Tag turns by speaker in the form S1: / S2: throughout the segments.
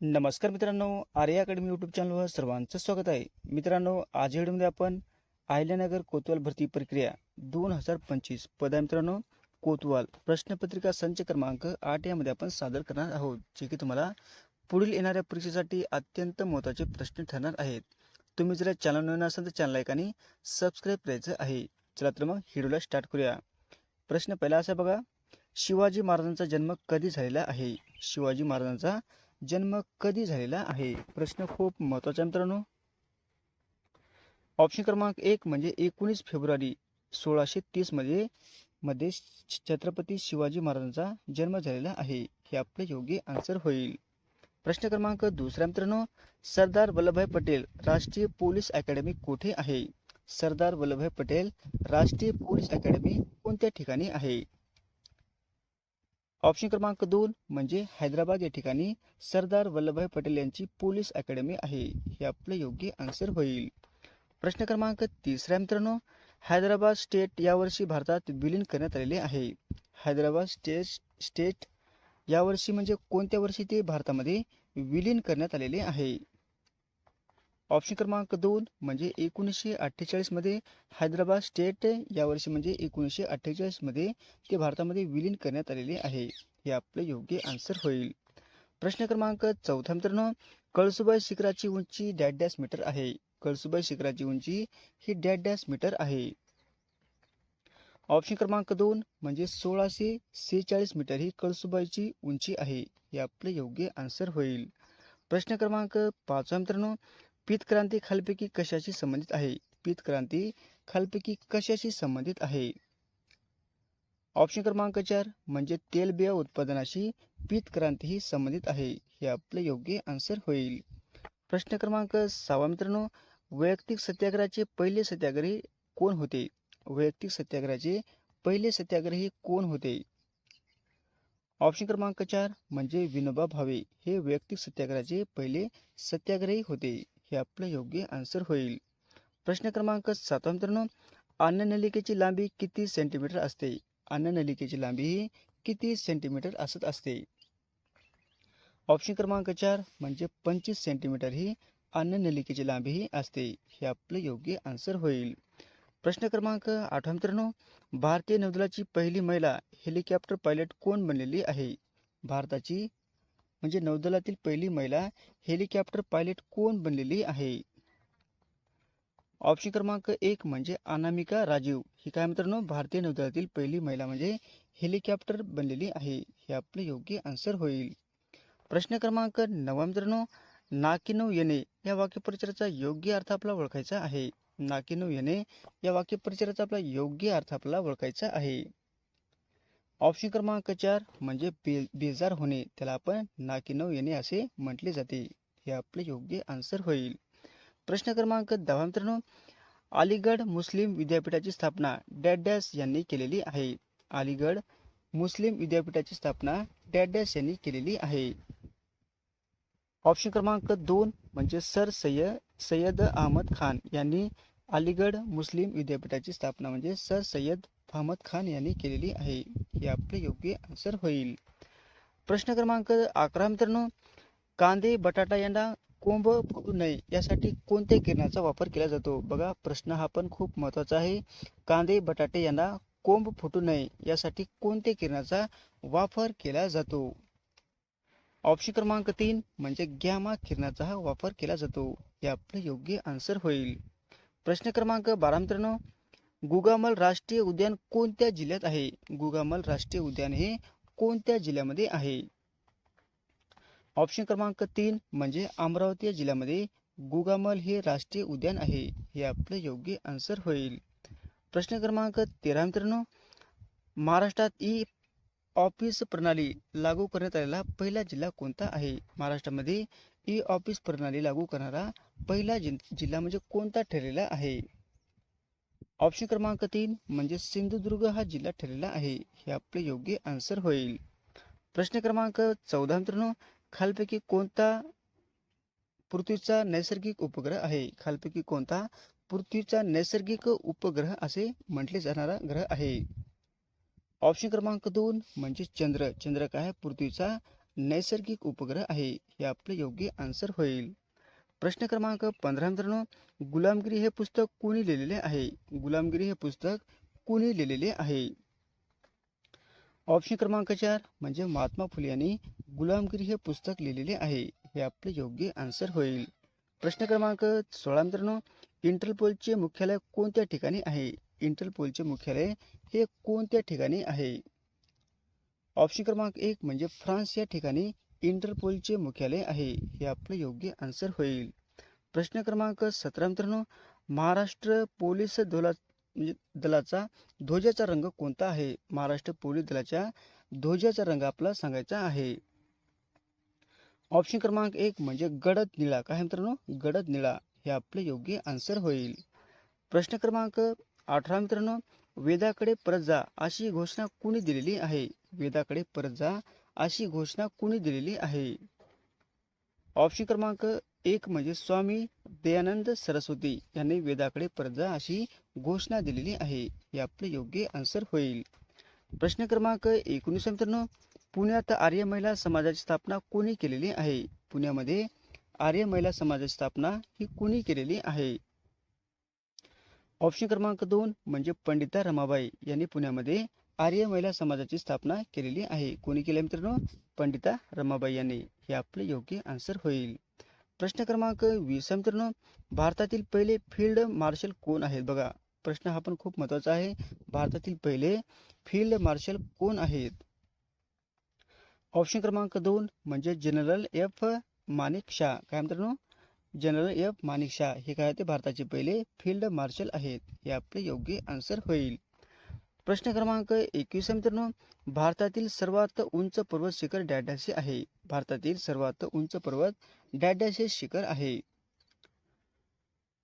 S1: नमस्कार मित्रांनो Arya academy YouTube चॅनलवर सर्वांचं स्वागत आहे. मित्रांनो आज व्हिडिओमध्ये आपण आयल्यानगर कोतवाल भरती प्रक्रिया दोन हजार पंचवीस पदा मित्रांनो. कोतवाल प्रश्नपत्रिका संच क्रमांक आठ यामध्ये आपण सादर करणार आहोत जे की तुम्हाला पुढील येणाऱ्या परीक्षेसाठी अत्यंत महत्त्वाचे प्रश्न ठरणार आहेत. तुम्ही जर चॅनल नवीन असाल तर चॅनल लाईक आणि सबस्क्राईब करायचं आहे. चला तर मग व्हिडिओला स्टार्ट करूया. प्रश्न पहिला असा बघा शिवाजी महाराजांचा जन्म कधी झालेला आहे? शिवाजी महाराजांचा जन्म कधी झालेला आहे? प्रश्न खूप महत्त्वाचा मित्रांनो. ऑप्शन क्रमांक एक म्हणजे एकोणीस फेब्रुवारी सोळाशे तीसमध्ये मध्ये छ- छत्रपती शिवाजी महाराजांचा जन्म झालेला आहे. हे आपले योग्य आन्सर होईल. प्रश्न क्रमांक दुसऱ्या मित्रांनो. सरदार वल्लभभाई पटेल राष्ट्रीय पोलीस अकॅडमी कुठे आहे? सरदार वल्लभभाई पटेल राष्ट्रीय पोलीस अकॅडमी कोणत्या ठिकाणी आहे? ऑप्शन क्रमांक दोन म्हणजे हैदराबाद या ठिकाणी सरदार वल्लभभाई पटेल यांची पोलीस अकॅडमी आहे. हे आपले योग्य आन्सर होईल. प्रश्न क्रमांक तिसरा मित्रांनो. हैदराबाद स्टेट यावर्षी भारतात विलीन करण्यात आलेले आहे. हैदराबाद स्टेट स्टेट यावर्षी म्हणजे कोणत्या वर्षी ते भारतामध्ये विलीन करण्यात आलेले आहे? ऑप्शन क्रमांक दोन म्हणजे एकोणीसशे अठ्ठेचाळीसमध्ये हैदराबाद स्टेट यावर्षी म्हणजे एकोणीसशे अठ्ठेचाळीसमध्ये ते भारतामध्ये विलीन करण्यात आलेले आहे. हे आपले योग्य आन्सर होईल. प्रश्न क्रमांक चौथा मित्रांनो कळसुबाई शिखराची उंची डॅट डॅश मीटर आहे. कळसुबाई शिखराची उंची ही डॅट डॅश मीटर आहे. ऑप्शन क्रमांक दोन म्हणजे सोळाशे सेहेचाळीस मीटर ही कळसुबाईची उंची आहे. हे आपले योग्य आन्सर होईल. प्रश्न क्रमांक पाचवा मित्रांनो पीत क्रांती खालपैकी कशाशी संबंधित आहे? पीत क्रांती खालपैकी कशाशी संबंधित आहे? ऑप्शन क्रमांक चार म्हणजे तेलबिया उत्पादनाशी पीत क्रांती ही संबंधित आहे हे आपले योग्य आन्सर होईल. प्रश्न क्रमांक सहावा मित्रांनो वैयक्तिक सत्याग्रहाचे पहिले सत्याग्रही कोण होते? वैयक्तिक सत्याग्रहाचे पहिले सत्याग्रही कोण होते? ऑप्शन क्रमांक चार म्हणजे विनोबा भावे हे वैयक्तिक सत्याग्रहाचे पहिले सत्याग्रही होते. हे आपलं योग्य आन्सर होईल. प्रश्न क्रमांक सातवा मित्रांनो अन्ननलिकेची लांबी किती सेंटीमीटर असते? अन्ननलिकेची लांबी ही किती सेंटीमीटर असत असते? ऑप्शन क्रमांक चार म्हणजे पंचवीस सेंटीमीटर ही अन्ननलिकेची लांबी ही असते. हे आपलं योग्य आन्सर होईल. प्रश्न क्रमांक आठवा मित्रांनो भारतीय नौदलाची पहिली महिला हेलिकॉप्टर पायलट कोण बनलेली आहे? भारताची म्हणजे नौदलातील पहिली महिला हेलिकॉप्टर पायलट कोण बनलेली आहे? ऑप्शन क्रमांक एक म्हणजे अनामिका राजीव. ही काय मित्रांनो भारतीय नौदलातील पहिली महिला म्हणजे हेलिकॉप्टर बनलेली आहे. हे आपले योग्य आन्सर होईल. प्रश्न क्रमांक नवा मित्रांनो नाकिनव येणे या वाक्यपरिचराचा योग्य अर्थ आपला ओळखायचा आहे. नाकिनव येणे या वाक्यपरिचराचा आपला योग्य अर्थ आपला ओळखायचा आहे. ऑप्शन क्रमांक चार म्हणजे बे बेजार होणे त्याला आपण नाकिनऊ येणे असे म्हटले जाते. हे आपले योग्य आन्सर होईल. प्रश्न क्रमांक दहा मित्रांनो. अलीगड मुस्लिम विद्यापीठाची स्थापना डॅड डॅश यांनी केलेली आहे. अलीगड मुस्लिम विद्यापीठाची स्थापना डॅड डॅश यांनी केलेली आहे. ऑप्शन क्रमांक दोन म्हणजे सर सय्यद सय्यद अहमद खान यांनी अलीगड मुस्लिम विद्यापीठाची स्थापना म्हणजे सर सय्यद अहमद खान यांनी केलेली आहे. हे आपले योग्य आन्सर होईल. प्रश्न क्रमांक अकरा मित्रांनो. कांदे बटाटा यांना कोंब फुटू नये यासाठी कोणत्या किरणाचा वापर केला जातो? बघा प्रश्न हा पण खूप महत्त्वाचा आहे. कांदे बटाटे यांना कोंब फुटू नये यासाठी कोणत्या किरणाचा वापर केला जातो? ऑप्शन क्रमांक तीन म्हणजे गॅमा किरणाचा हा वापर केला जातो. हे आपले योग्य आन्सर होईल. प्रश्न क्रमांक बारा मित्रांनो. गुगामल राष्ट्रीय उद्यान कोणत्या जिल्ह्यात आहे? गुगामल राष्ट्रीय उद्यान हे कोणत्या जिल्ह्यामध्ये आहे? ऑप्शन क्रमांक तीन म्हणजे अमरावती या जिल्ह्यामध्ये गुगामल हे राष्ट्रीय उद्यान आहे हे आपलं योग्य आन्सर होईल. प्रश्न क्रमांक तेरा मित्रांनो महाराष्ट्रात ई ऑफिस प्रणाली लागू करण्यात आलेला पहिला जिल्हा कोणता आहे? महाराष्ट्रामध्ये ई ऑफिस प्रणाली लागू करणारा पहिला जि जिल्हा म्हणजे कोणता ठरलेला आहे? ऑप्शन क्रमांक तीन म्हणजे सिंधुदुर्ग हा जिल्हा ठरलेला आहे. हे आपले योग्य आन्सर होईल. प्रश्न क्रमांक चौदा मित्रांनो खालपैकी कोणता पृथ्वीचा नैसर्गिक उपग्रह आहे? खालपैकी कोणता पृथ्वीचा नैसर्गिक उपग्रह असे म्हटले जाणारा ग्रह आहे? ऑप्शन क्रमांक दोन म्हणजे चंद्र. चंद्र काय? पृथ्वीचा नैसर्गिक उपग्रह आहे. हे आपलं योग्य आन्सर होईल. प्रश्न क्रमांक पंधरा मित्रांनो गुलामगिरी हे पुस्तक कोणी लिहिलेले आहे? गुलामगिरी हे पुस्तक कोणी लिहिलेले आहे? ऑप्शन क्रमांक चार म्हणजे महात्मा फुले यांनी गुलामगिरी हे पुस्तक लिहिलेले आहे. हे आपले योग्य आन्सर होईल. प्रश्न क्रमांक सोळा मित्रांनो इंटरपोलचे मुख्यालय कोणत्या ठिकाणी आहे? इंटरपोलचे मुख्यालय हे कोणत्या ठिकाणी आहे? ऑप्शन क्रमांक एक म्हणजे फ्रान्स या ठिकाणी इंटरपोलचे मुख्यालय आहे हे आपलं योग्य आन्सर होईल. प्रश्न क्रमांक सतरा मित्रांनो महाराष्ट्र पोलीस दला म्हणजे दलाचा ध्वजाचा रंग कोणता आहे? महाराष्ट्र पोलीस दलाच्या ध्वजाचा रंग आपला सांगायचा आहे. ऑप्शन क्रमांक एक म्हणजे गडद निळा. काय मित्रांनो? गडद निळा. हे आपले योग्य आन्सर होईल. प्रश्न क्रमांक अठरा मित्रांनो वेदाकडे परत जा अशी घोषणा कुणी दिलेली आहे? वेदाकडे परत जा अशी घोषणा कुणी दिलेली आहे? ऑप्शन क्रमांक एक म्हणजे स्वामी दयानंद सरस्वती यांनी वेदाकडे परत जा अशी घोषणा दिलेली आहे. हे आपले योग्य आन्सर होईल. प्रश्न क्रमांक एकोणीस मित्रांनो पुण्यात आर्य महिला समाजाची स्थापना कोणी केलेली आहे? पुण्यामध्ये आर्य महिला समाजाची स्थापना ही कोणी केलेली आहे? ऑप्शन क्रमांक दोन म्हणजे पंडिता रमाबाई यांनी पुण्यामध्ये आर्य महिला समाजाची स्थापना केलेली आहे. कोणी केले मित्रांनो? पंडिता रमाबाई यांनी. हे आपले योग्य आन्सर होईल. प्रश्न क्रमांक वीस मित्रांनो. भारतातील पहिले फील्ड मार्शल कोण आहेत बघा. प्रश्न हा पण खूप महत्त्वाचा आहे. भारतातील पहिले फील्ड मार्शल कोण आहेत? ऑप्शन क्रमांक दोन म्हणजे जनरल एफ मानिक शाह. काय मित्रांनो? General F Manik Shah. हे काय ते भारताचे पहिले फील्ड मार्शल आहेत. हे आपले योग्य आन्सर होईल. प्रश्न क्रमांक एकवीस मित्रांनो. भारतातील सर्वात उंच पर्वत शिखर डॅडॅसे आहे. भारतातील सर्वात उंच पर्वत डॅडॅसे शिखर आहे.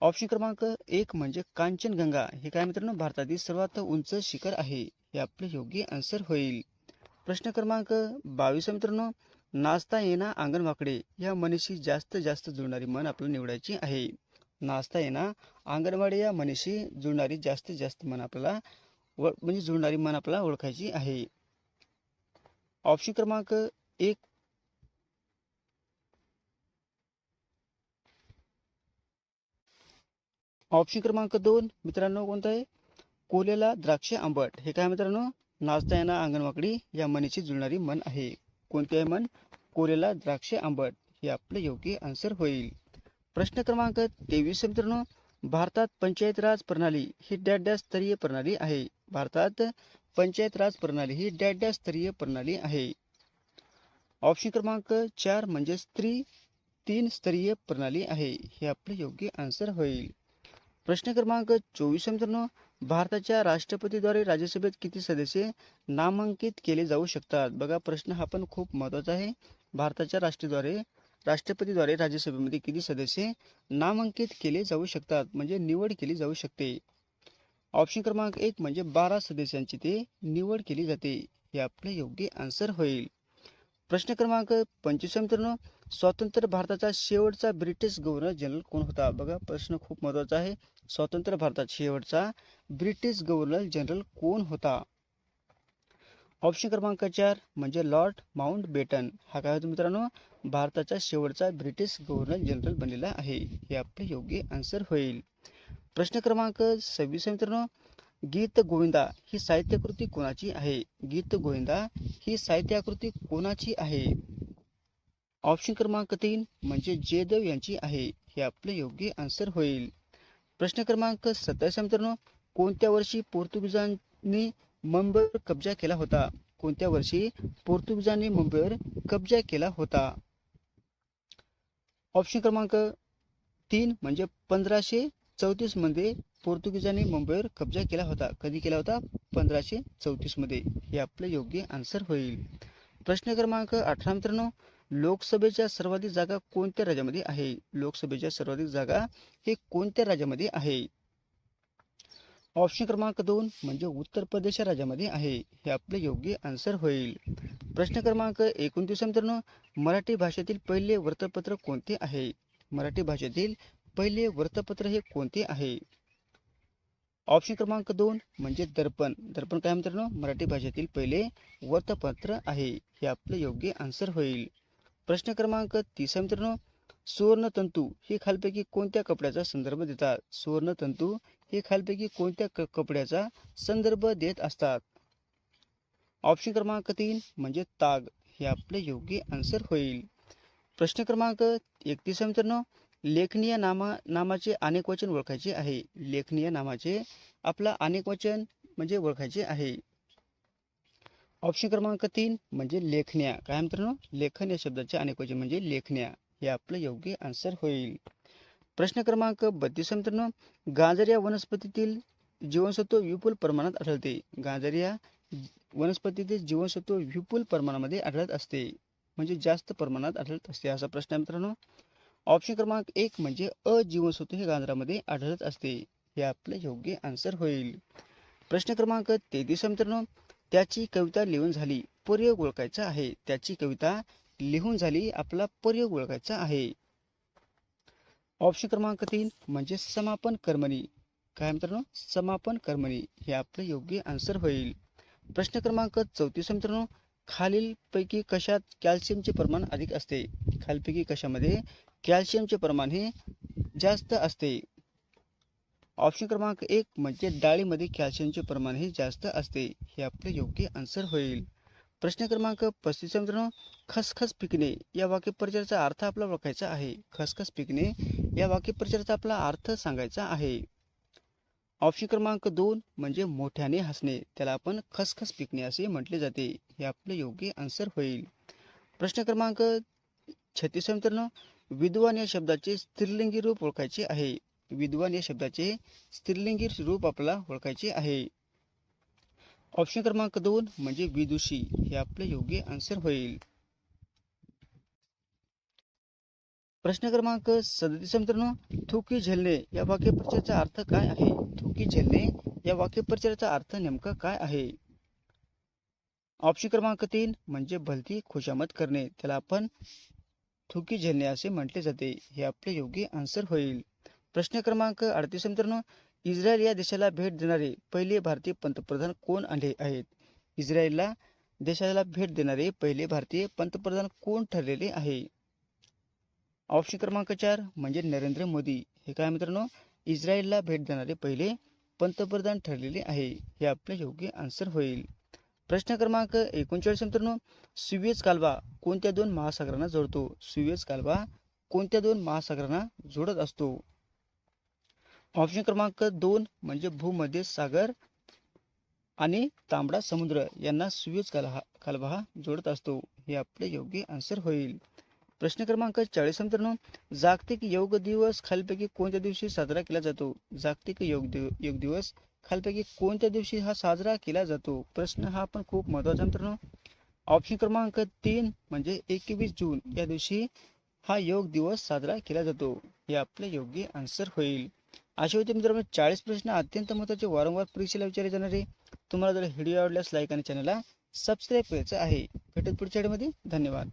S1: ऑप्शन क्रमांक एक म्हणजे कांचनगंगा. हे काय मित्रांनो? भारतातील सर्वात उंच शिखर आहे. हे आपले योग्य आन्सर होईल. प्रश्न क्रमांक बावीस मित्रांनो. नाचता येणा अंगण वाकडे या मनीशी जास्त जास्त जुळणारी मन आपल्याला निवडायची आहे. नाचता येणा अंगणवाडी या मनीशी जुळणारी जास्तीत जास्त मन आपल्याला व म्हणजे जुळणारी मन आपल्याला ओळखायची आहे. ऑप्शन क्रमांक एक. ऑप्शन क्रमांक दोन मित्रांनो कोणता आहे? कोलेला द्राक्ष आंबट. हे काय मित्रांनो? नाचता येणार अंगणवाकडी या मनीची जुळणारी मन आहे. कोणते आहे मन? कोलेला द्राक्ष आंबट. हे आपले योग्य आन्सर होईल. प्रश्न क्रमांक तेवीस मित्रांनो. भारतात पंचायत राज प्रणाली ही डॅश डॅश स्तरीय प्रणाली आहे. भारतात पंचायत राज प्रणाली ही डॅड्या स्तरीय प्रणाली आहे. ऑप्शन क्रमांक चार म्हणजे स्त्री तीन स्तरीय प्रणाली आहे. हे आपले योग्य आन्सर होईल. प्रश्न क्रमांक चोवीस मित्रांनो. भारताच्या राष्ट्रपतीद्वारे राज्यसभेत किती सदस्य नामांकित केले जाऊ शकतात? बघा प्रश्न हा पण खूप महत्त्वाचा आहे. भारताच्या राष्ट्रद्वारे राष्ट्रपतीद्वारे राज्यसभेमध्ये किती सदस्य नामांकित केले जाऊ शकतात? म्हणजे निवड केली जाऊ शकते. ऑप्शन क्रमांक एक म्हणजे बारा सदस्यांची ते निवड केली जाते. हे आपले योग्य आन्सर होईल. प्रश्न क्रमांक पंचवीस मित्रांनो. स्वतंत्र भारताचा शेवटचा ब्रिटिश गव्हर्नर जनरल कोण होता? बघा प्रश्न खूप महत्त्वाचा आहे. स्वतंत्र भारतात शेवटचा ब्रिटिश गव्हर्नर जनरल कोण होता? ऑप्शन क्रमांक चार म्हणजे लॉर्ड माउंट बेटन हा काय होतो मित्रांनो? भारताचा शेवटचा ब्रिटिश गव्हर्नर जनरल बनलेला आहे. हे आपले योग्य आन्सर होईल. प्रश्न क्रमांक सव्वीस मित्रांनो. गीत गोविंदा ही साहित्यकृती कोणाची आहे? गीत गोविंदा ही साहित्याकृती कोणाची आहे? ऑप्शन क्रमांक तीन म्हणजे जयदेव यांची आहे. हे आपले योग्य आन्सर होईल. प्रश्न क्रमांक सत्तावीस मित्रांनो. कोणत्या वर्षी पोर्तुगीजांनी मुंबईवर कब्जा केला होता? कोणत्या वर्षी पोर्तुगीजांनी मुंबईवर कब्जा केला होता? ऑप्शन क्रमांक तीन म्हणजे पंधराशे चौतीसमध्ये पोर्तुगीजांनी मुंबईवर कब्जा केला होता. कधी केला होता? पंधराशे चौतीसमध्ये हे आपलं योग्य आन्सर होईल. प्रश्न क्रमांक अठरा मित्रांनो लोकसभेच्या सर्वाधिक जागा कोणत्या राज्यामध्ये आहे? लोकसभेच्या सर्वाधिक जागा हे कोणत्या राज्यामध्ये आहे? ऑप्शन क्रमांक दोन म्हणजे उत्तर प्रदेश राज्यामध्ये आहे. हे आपले योग्य आन्सर होईल. प्रश्न क्रमांक एकोणतीस मित्रांनो मराठी भाषेतील पहिले वृत्तपत्र कोणते आहे? मराठी भाषेतील पहिले वृत्तपत्र हे कोणते आहे? ऑप्शन क्रमांक दोन म्हणजे दर्पण. दर्पण काय मित्रांनो? मराठी भाषेतील पहिले वृत्तपत्र आहे. हे आपलं योग्य आन्सर होईल. प्रश्न क्रमांक तिसरा मित्रांनो. सुवर्णतंतू हे खालपैकी कोणत्या कपड्याचा संदर्भ देतात? सुवर्णतंतू हे खालपैकी कोणत्या क कपड्याचा संदर्भ देत असतात? ऑप्शन क्रमांक तीन म्हणजे ताग. हे आपले योग्य आन्सर होईल. प्रश्न क्रमांक एकतीस मित्रांनो. लेखनीय नामा नामाचे अनेक वचन ओळखायचे आहे. लेखनीय नामाचे आपला अनेक वचन म्हणजे ओळखायचे आहे. ऑप्शन क्रमांक तीन म्हणजे लेखण्या. काय मित्रांनो? लेखन या शब्दाचे अनेक वचन म्हणजे लेखण्या. हे आपलं योग्य आन्सर होईल. प्रश्न क्रमांक बत्तीस मित्रांनो. गाजर या वनस्पतीतील जीवनसत्व विपुल प्रमाणात आढळते. गाजर या वनस्पतीतील जीवनसत्व विपुल प्रमाणामध्ये आढळत असते. म्हणजे जास्त प्रमाणात आढळत असते. असा प्रश्न आहे मित्रांनो. ऑप्शन क्रमांक एक म्हणजे अजीवनसत्व हे गांजरामध्ये आढळत असते. हे आपलं योग्य आन्सर होईल. प्रश्न क्रमांक तेहतीस मित्रांनो. त्याची कविता लिहून झाली पर्योग ओळखायचा आहे. त्याची कविता लिहून झाली आपला पर्योग ओळखायचा आहे. ऑप्शन क्रमांक तीन म्हणजे समापन कर्मणी. काय मित्रांनो? समापन कर्मणी. हे आपलं योग्य आन्सर होईल. प्रश्न क्रमांक चौतीस मित्रांनो. खालीलपैकी कशात कॅल्शियमचे प्रमाण अधिक असते? खालपैकी कशामध्ये? कॅल्शियमचे प्रमाण हे जास्त असते. ऑप्शन क्रमांक एक म्हणजे डाळीमध्ये कॅल्शियमचे प्रमाण हे जास्त असते. हे आपले योग्य आन्सर होईल. प्रश्न क्रमांक पस्तीस मित्रांनो. खसखस पिकणे या वाक्यप्रचाराचा अर्थ आपला ओळखायचा आहे. खसखस पिकणे या वाक्यप्रचाराचा आपला अर्थ सांगायचा आहे. ऑप्शन क्रमांक दोन म्हणजे मोठ्याने हसणे. त्याला आपण खसखस पिकणे असे म्हटले जाते. हे आपले योग्य आन्सर होईल. प्रश्न क्रमांक छत्तीस मित्रांनो. विद्वान या शब्दाचे स्त्रीलिंगी रूप ओळखायचे आहे. विद्वान या शब्दाचे स्त्रीलिंगी रूप आपल्याला ओळखायचे आहे. ऑप्शन क्रमांक दोन म्हणजे विदुषी. हे आपले योग्य आन्सर होईल. प्रश्न क्रमांक सदतीस मित्रांनो थुकी झेलणे या वाक्यप्रचाराचा अर्थ काय आहे? थुकी झेलणे या वाक्यप्रचाराचा अर्थ नेमका काय आहे? ऑप्शन क्रमांक तीन म्हणजे भलती खुशामत करणे. त्याला आपण थुकी झेलणे असे म्हटले जाते. हे आपले योग्य आन्सर होईल. प्रश्न क्रमांक अडतीस मित्रांनो इस्रायल या देशाला भेट देणारे पहिले भारतीय पंतप्रधान कोण आले आहेत? इस्रायलला देशाला भेट देणारे पहिले भारतीय पंतप्रधान कोण ठरलेले आहे? ऑप्शन क्रमांक चार म्हणजे नरेंद्र मोदी. हे काय मित्रांनो? इस्रायलला भेट देणारे पहिले पंतप्रधान ठरलेले आहे. हे आपले योग्य आन्सर होईल. प्रश्न क्रमांक एकोणचाळीस मित्रांनो सुवेज कालवा कोणत्या दोन महासागरांना जोडतो? सुवेज कालवा कोणत्या दोन महासागरांना जोडत असतो? ऑप्शन क्रमांक दोन म्हणजे भूमध्य सागर आणि तांबडा समुद्र यांना सुवेज कालहा कालवा हा जोडत असतो. हे आपले योग्य आन्सर होईल. प्रश्न क्रमांक चाळीस मित्रांनो जागतिक योग दिवस खालपैकी कोणत्या दिवशी साजरा केला जातो? जागतिक योग दिव योग दिवस खालपैकी कोणत्या दिवशी हा साजरा केला जातो? प्रश्न हा पण खूप महत्त्वाचा मित्रांनो. ऑप्शन क्रमांक तीन म्हणजे एकवीस जून या दिवशी हा योग दिवस साजरा केला जातो. हे आपले योग्य आन्सर होईल. असे होते मित्रांनो चाळीस प्रश्न अत्यंत महत्त्वाचे. वारंवार परीक्षेला विचारले जाणारे तुम्हाला जर व्हिडिओ आवडल्यास लाईक आणि चॅनलला सबस्क्राईब करायचं आहे. भेटत पुढच्या धन्यवाद.